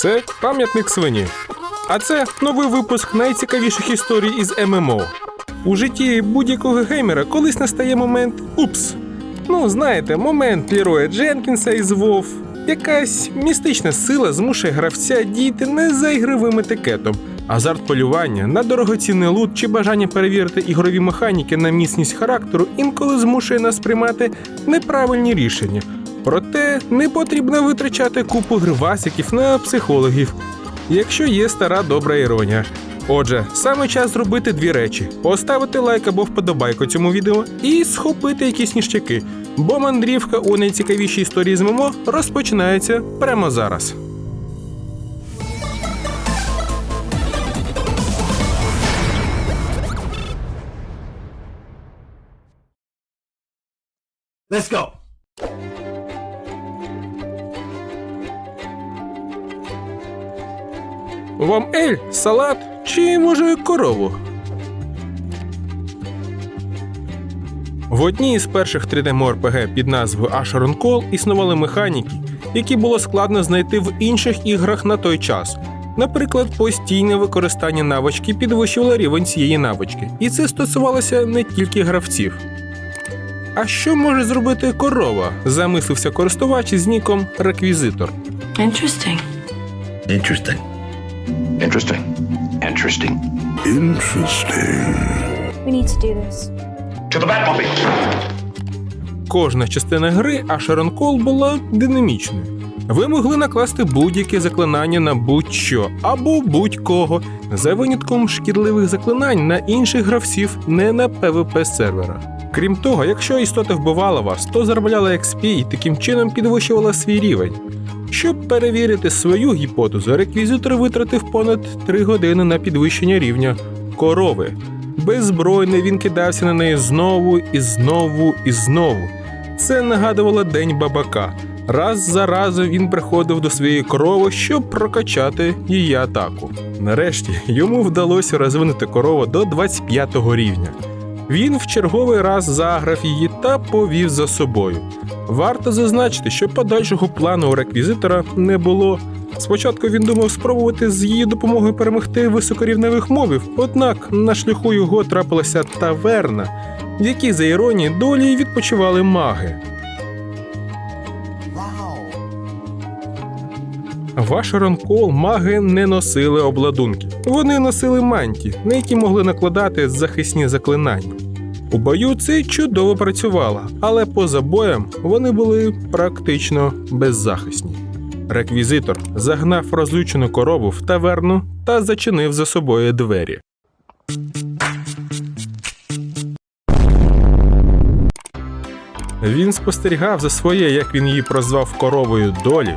Це пам'ятник свині. А це новий випуск найцікавіших історій із ММО. У житті будь-якого геймера колись настає момент упс. Ну, знаєте, момент Ліроя Дженкінса із WoW. Якась містична сила змушує гравця діяти не за ігровим етикетом. Азарт полювання на дорогоцінний лут чи бажання перевірити ігрові механіки на міцність характеру інколи змушує нас приймати неправильні рішення. Проте не потрібно витрачати купу гривасиків на психологів, якщо є стара добра іронія. Отже, саме час зробити дві речі: поставити лайк або вподобайку цьому відео і схопити якісь ніштяки, бо мандрівка у найцікавішій історії з ММО розпочинається прямо зараз. Let's go. Вам ель, салат чи може корову? В одній із перших 3D MORPG під назвою Asheron Call існували механіки, які було складно знайти в інших іграх на той час. Наприклад, постійне використання навички підвищувало рівень цієї навички, і це стосувалося не тільки гравців. А що може зробити корова? замислився користувач із ніком Реквізитор. Interesting. Interesting. Interesting. Interesting. We need to do this. To the Batmobile! Кожна частина гри Asheron Call була динамічною. Ви могли накласти будь-яке заклинання на будь-що або будь-кого, за винятком шкідливих заклинань на інших гравців, не на PvP серверах. Крім того, якщо істота вбивала вас, то заробляла XP і таким чином підвищувала свій рівень. Щоб перевірити свою гіпотезу, реквізитор витратив понад 3 години на підвищення рівня корови. Беззбройний він кидався на неї знову і знову і знову. Це нагадувало день бабака. Раз за разом він приходив до своєї корови, щоб прокачати її атаку. Нарешті йому вдалося розвинути корову до 25 рівня. Він в черговий раз заграв її та повів за собою. Варто зазначити, що подальшого плану у реквізитора не було. Спочатку він думав спробувати з її допомогою перемогти високорівневих мовів, однак на шляху його трапилася таверна, в якій за іронії долі відпочивали маги. Ваш ранкол маги не носили обладунки. Вони носили манті, на які могли накладати захисні заклинання. У бою це чудово працювало, але поза боєм вони були практично беззахисні. Реквізитор загнав розлючену корову в таверну та зачинив за собою двері. Він спостерігав за своє, як він її прозвав коровою долі,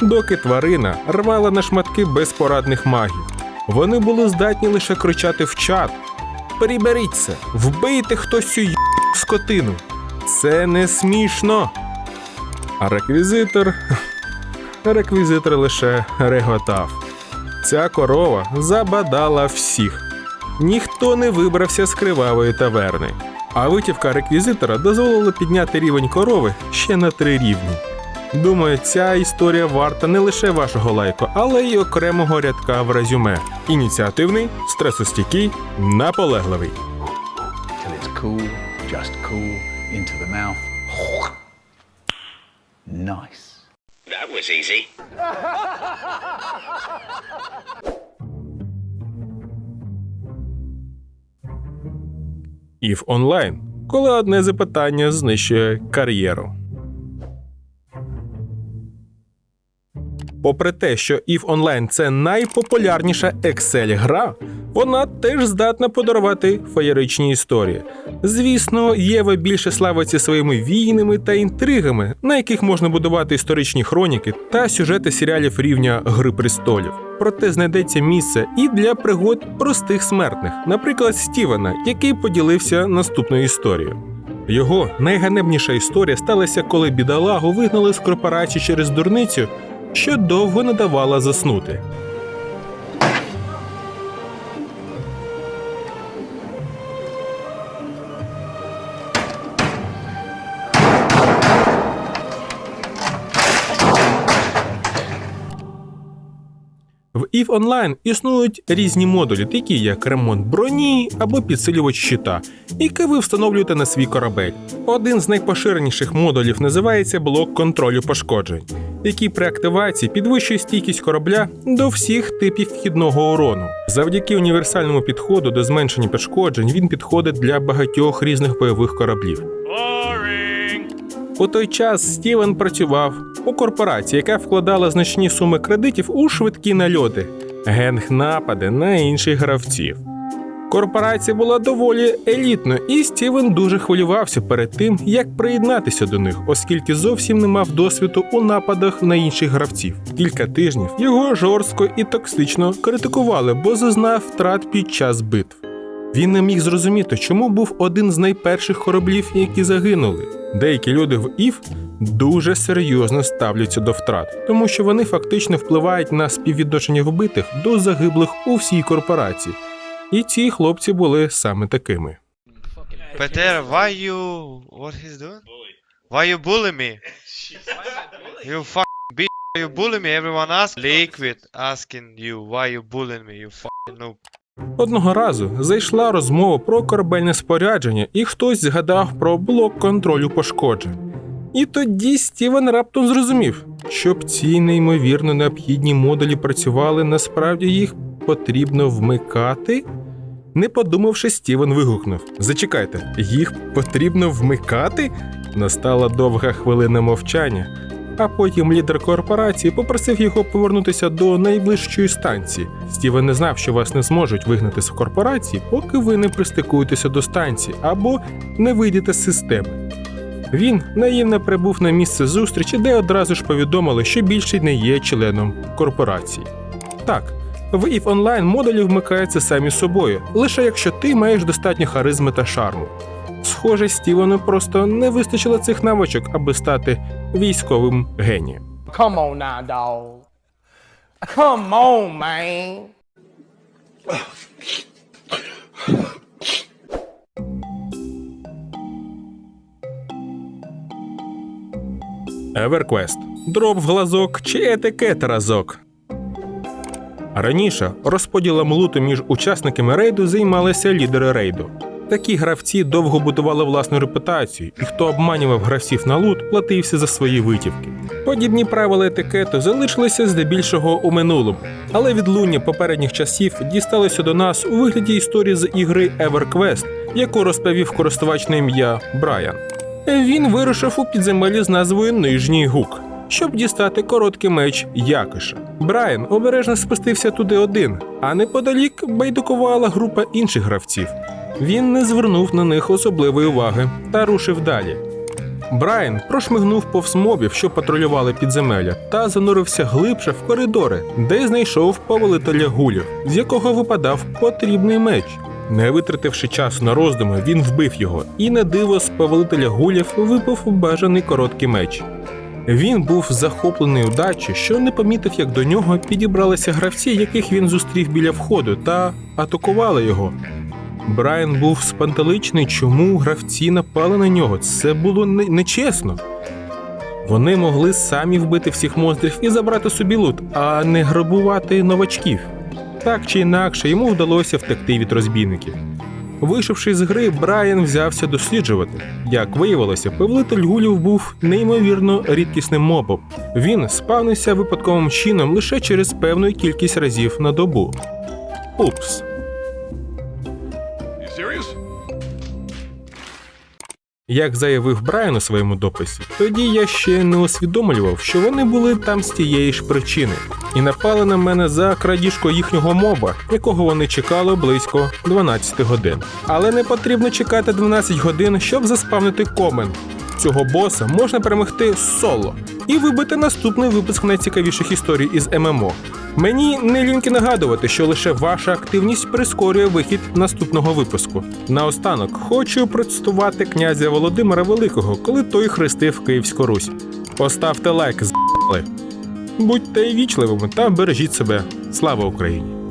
доки тварина рвала на шматки безпорадних магів. Вони були здатні лише кричати в чат: Приберіться, вбийте хтось цю й... скотину. Це не смішно. А реквізитор. Реквізитор лише реготав. Ця корова забадала всіх. Ніхто не вибрався з кривавої таверни. А витівка реквізитора дозволила підняти рівень корови ще на три рівні. Думаю, ця історія варта не лише вашого лайку, але й окремого рядка в резюме. Ініціативний, стресостійкий, наполегливий. cool, just cool, into the mouth. Nice. That was easy. EVE Online, коли одне запитання знищує кар'єру. Попри те, що EVE Online – це найпопулярніша Excel-гра, вона теж здатна подарувати феєричні історії. Звісно, Єва більше славиться своїми війнами та інтригами, на яких можна будувати історичні хроніки та сюжети серіалів рівня Гри престолів. Проте знайдеться місце і для пригод простих смертних, наприклад, Стівена, який поділився наступною історією. Його найганебніша історія сталася, коли бідолагу вигнали з корпорації через дурницю, що довго не давала заснути. В EVE Online існують різні модулі, такі як ремонт броні або підсилювач щита, які ви встановлюєте на свій корабель. Один з найпоширеніших модулів називається блок контролю пошкоджень, який при активації підвищує стійкість корабля до всіх типів вхідного урону. Завдяки універсальному підходу до зменшення пошкоджень він підходить для багатьох різних бойових кораблів. У той час Стівен працював у корпорації, яка вкладала значні суми кредитів у швидкі нальоти, генг-напади на інших гравців. Корпорація була доволі елітною, і Стівен дуже хвилювався перед тим, як приєднатися до них, оскільки зовсім не мав досвіду у нападах на інших гравців. Кілька тижнів його жорстко і токсично критикували, бо зазнав втрат під час битв. Він не міг зрозуміти, чому був один з найперших кораблів, які загинули. Деякі люди в ІФ дуже серйозно ставляться до втрат, тому що вони фактично впливають на співвідношення вбитих до загиблих у всій корпорації. І ці хлопці були саме такими. Peter, why you... What he's doing? Why you bully me? You fucking bitch. You bully me, everyone asks. Liquid asking you why you bullying me, you fucking noob. Одного разу зайшла розмова про корабельне спорядження, і хтось згадав про блок контролю пошкоджень. І тоді Стівен раптом зрозумів, щоб ці неймовірно необхідні модулі працювали, насправді їх потрібно вмикати. Не подумавши, Стівен вигукнув: Зачекайте, їх потрібно вмикати? Настала довга хвилина мовчання, а потім лідер корпорації попросив його повернутися до найближчої станції. Стівен не знав, що вас не зможуть вигнати з корпорації, поки ви не пристикуєтеся до станції або не вийдете з системи. Він наївно прибув на місце зустрічі, де одразу ж повідомили, що більше не є членом корпорації. Так, в EVE Online модулі вмикаються самі собою, лише якщо ти маєш достатньо харизми та шарму. Схоже, Стівену просто не вистачило цих навичок, аби стати військовим генієм. Come on now, dog. Come on, man. EverQuest. Дроп в глазок чи етикет разок. Раніше розподілом луту між учасниками рейду займалися лідери рейду. Такі гравці довго будували власну репутацію, і хто обманював гравців на лут, платився за свої витівки. Подібні правила етикету залишилися здебільшого у минулому, але відлуння попередніх часів дісталося до нас у вигляді історії з ігри EverQuest, яку розповів користувач на ім'я Брайан. Він вирушив у підземелі з назвою Нижній Гук, щоб дістати короткий меч Якиша. Брайан обережно спустився туди один, а неподалік байдукувала група інших гравців. Він не звернув на них особливої уваги та рушив далі. Брайан прошмигнув повз мобів, що патрулювали підземелля, та занурився глибше в коридори, де знайшов повелителя гулів, з якого випадав потрібний меч. Не витративши часу на роздуми, він вбив його, і на диво з повелителя гулів випав бажаний короткий меч. Він був захоплений удачі, що не помітив, як до нього підібралися гравці, яких він зустрів біля входу, та атакували його. Брайан був спантеличний, чому гравці напали на нього. Це було не- нечесно. Вони могли самі вбити всіх монстрів і забрати собі лут, а не грабувати новачків. Так чи інакше, йому вдалося втекти від розбійників. Вийшовши з гри, Брайан взявся досліджувати. Як виявилося, повелитель гулів був неймовірно рідкісним мобом. Він спавнився випадковим чином лише через певну кількість разів на добу. Упс. Як заявив Брайан у своєму дописі, тоді я ще не усвідомлював, що вони були там з тієї ж причини, і напали на мене за крадіжку їхнього моба, якого вони чекали близько 12 годин. Але не потрібно чекати 12 годин, щоб заспавнити комен. Цього боса можна перемогти соло і вибити наступний випуск найцікавіших історій із ММО. Мені не ліньки нагадувати, що лише ваша активність прискорює вихід наступного випуску. Наостанок хочу процитувати князя Володимира Великого, коли той хрестив Київську Русь. Поставте лайк, з**ли. Будьте вічливими та бережіть себе. Слава Україні!